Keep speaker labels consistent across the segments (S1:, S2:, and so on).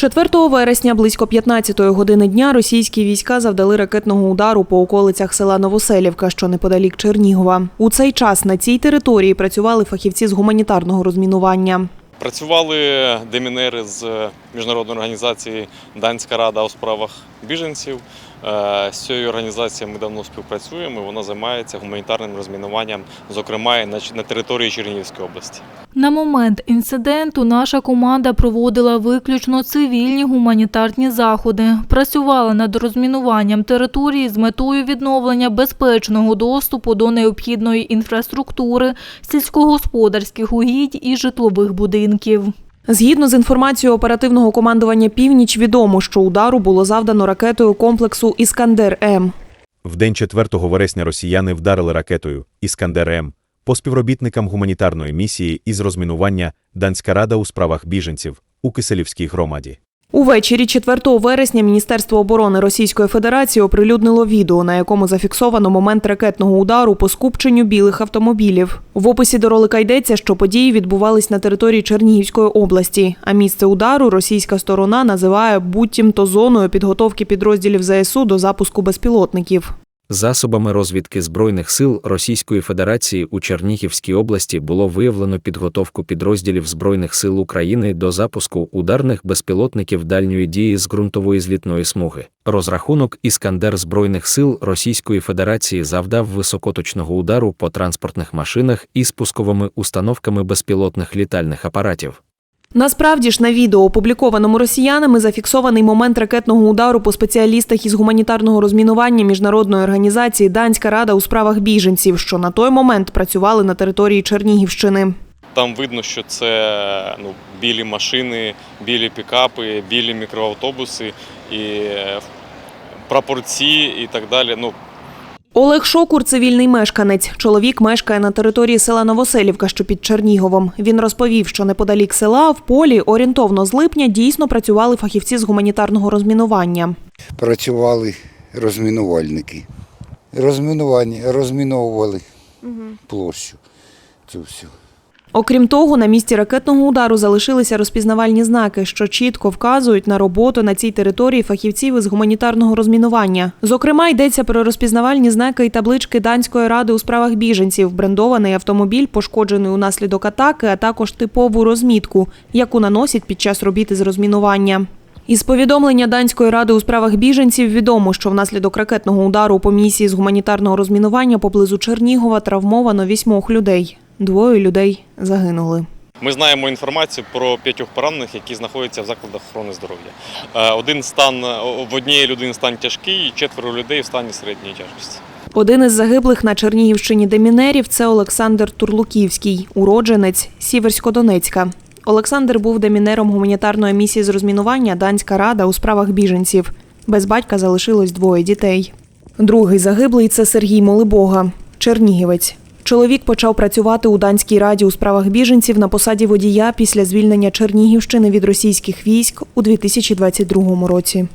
S1: 4 вересня близько 15 години дня російські війська завдали ракетного удару по околицях села Новоселівка, що неподалік Чернігова. У цей час на цій території працювали фахівці з гуманітарного розмінування.
S2: Працювали демінери з міжнародної організації Данська Рада у справах біженців. Е, З цією організацією ми давно співпрацюємо. і Вона займається гуманітарним розмінуванням, зокрема і на території Чернігівської області.
S3: На момент інциденту наша команда проводила виключно цивільні гуманітарні заходи, працювала над розмінуванням території з метою відновлення безпечного доступу до необхідної інфраструктури, сільськогосподарських угідь і житлових будинків.
S1: Згідно з інформацією оперативного командування Північ, відомо, що удару було завдано ракетою комплексу Іскандер М.
S4: В день 4 вересня росіяни вдарили ракетою «Іскандер-М» по співробітникам гуманітарної місії із розмінування Данська рада у справах біженців у Киселівській громаді.
S1: Увечері 4 вересня Міністерство оборони Російської Федерації оприлюднило відео, на якому зафіксовано момент ракетного удару по скупченню білих автомобілів. В описі до ролика йдеться, що події відбувались на території Чернігівської області. А місце удару російська сторона називає буцімто зоною підготовки підрозділів ЗСУ до запуску безпілотників.
S5: Засобами розвідки Збройних сил Російської Федерації у Чернігівській області було виявлено підготовку підрозділів Збройних сил України до запуску ударних безпілотників дальньої дії з ґрунтової злітної смуги. Розрахунок Іскандер Збройних сил Російської Федерації завдав високоточного удару по транспортних машинах і спусковими установками безпілотних літальних апаратів.
S1: Насправді ж на відео, опублікованому росіянами, зафіксований момент ракетного удару по спеціалістах із гуманітарного розмінування міжнародної організації Данська рада у справах біженців, що на той момент працювали на території Чернігівщини.
S2: Там видно, що це ну, білі машини, білі пікапи, білі мікроавтобуси і е, прапорці і так далі. Ну,
S1: Олег Шокур цивільний мешканець. Чоловік мешкає на території села Новоселівка, що під Черніговом. Він розповів, що неподалік села в полі орієнтовно з липня дійсно працювали фахівці з гуманітарного розмінування.
S6: працювали розмінувальники. Розмінування, розміновували площу. Цю всю.
S1: Окрім того, на місці ракетного удару залишилися розпізнавальні знаки, що чітко вказують на роботу на цій території фахівців із гуманітарного розмінування. Зокрема, йдеться про розпізнавальні знаки і таблички Данської ради у справах біженців, брендований автомобіль, пошкоджений унаслідок атаки, а також типову розмітку, яку наносять під час робіт із розмінування. Із повідомлення Данської ради у справах біженців відомо, що внаслідок ракетного удару по місії з гуманітарного розмінування поблизу Чернігова травмовано вісьмох людей. Двоє людей загинули.
S2: Ми знаємо інформацію про п'ятьох поранених, які знаходяться в закладах охорони здоров'я. Е, Один стан в однієї людини стан тяжкий, четверо людей в стані середньої тяжкості.
S1: Один із загиблих на Чернігівщині демінерів це Олександр Турлуківський, уродженець Сіверськодонецька. Олександр був демінером гуманітарної місії з розмінування Данська рада у справах біженців. Без батька залишилось двоє дітей. Другий загиблий це Сергій Молибога, чернігівець. Чоловік почав працювати у Данській раді у справах біженців на посаді водія після звільнення Чернігівщини від російських військ у 2022 році.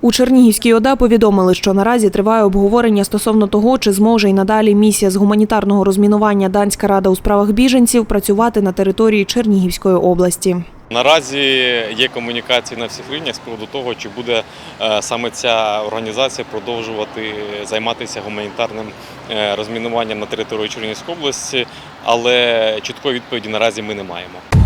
S1: У Чернігівській ОДА повідомили, що наразі триває обговорення стосовно того, чи зможе й надалі місія з гуманітарного розмінування Данська рада у справах біженців працювати на території Чернігівської області.
S2: Наразі є комунікації на всіх рівнях з приводу того, чи буде е, саме ця організація продовжувати займатися гуманітарним е, розмінуванням на території Чернігівської області, але чіткої відповіді наразі ми не маємо.